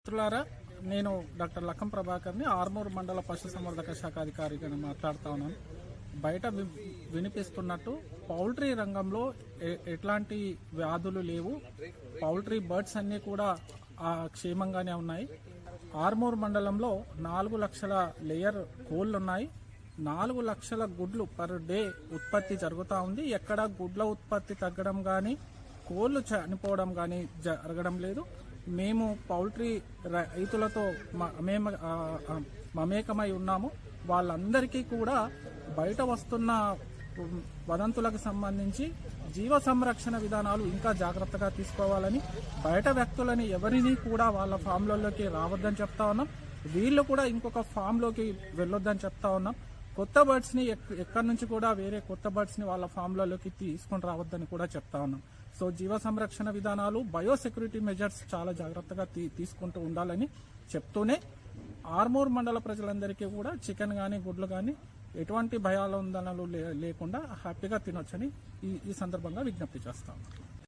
మిత్రులారా నేను డాక్టర్ లక్కం ప్రభాకర్ని ఆర్మూర్ మండల పశుసంవర్ధక శాఖ అధికారిగా మాట్లాడుతా ఉన్నాను. బయట వినిపిస్తున్నట్టు పౌల్ట్రీ రంగంలో ఎట్లాంటి వ్యాధులు లేవు. పౌల్ట్రీ బర్డ్స్ అన్నీ కూడా ఆ, క్షేమంగానే ఉన్నాయి. ఆర్మూర్ మండలంలో నాలుగు లక్షల లేయర్ కోళ్ళు ఉన్నాయి నాలుగు లక్షల గుడ్లు పర్ డే ఉత్పత్తి జరుగుతూ ఉంది. ఎక్కడ గుడ్ల ఉత్పత్తి తగ్గడం కానీ కోళ్ళు చనిపోవడం కానీ జరగడం లేదు. మేము పౌల్ట్రీ రైతులతో మ- మేము మమేకమై ఉన్నాము. వాళ్ళందరికీ కూడా బయట వస్తున్న వదంతులకు సంబంధించి జీవ సంరక్షణ విధానాలు ఇంకా జాగ్రత్తగా తీసుకోవాలని బయట వ్యక్తులని ఎవరిని కూడా వాళ్ళ ఫామ్లలోకి రావద్దని చెప్తా ఉన్నాం. వీళ్ళు కూడా ఇంకొక ఫామ్లోకి వెళ్ళొద్దని చెప్తా ఉన్నాం. కొత్త బర్డ్స్ని ఎక్- ఎక్కడి నుంచి కూడా వేరే కొత్త బర్డ్స్ని వాళ్ళ ఫామ్లలోకి తీసుకొని రావద్దని కూడా చెప్తా ఉన్నాం. సో జీవ సంరక్షణ విధానాలు బయోసెక్యూరిటీ మెజర్స్ చాలా జాగ్రత్తగా తీ- తీసుకుంటూ ఉండాలని చెప్తూనే ఆర్మూర్ మండల ప్రజలందరికీ కూడా చికెన్ కానీ గుడ్లు కానీ ఎటువంటి భయాలందనలు లే- లేకుండా హ్యాపీగా తినొచ్చని ఈ ఈ సందర్భంగా విజ్ఞప్తి చేస్తాం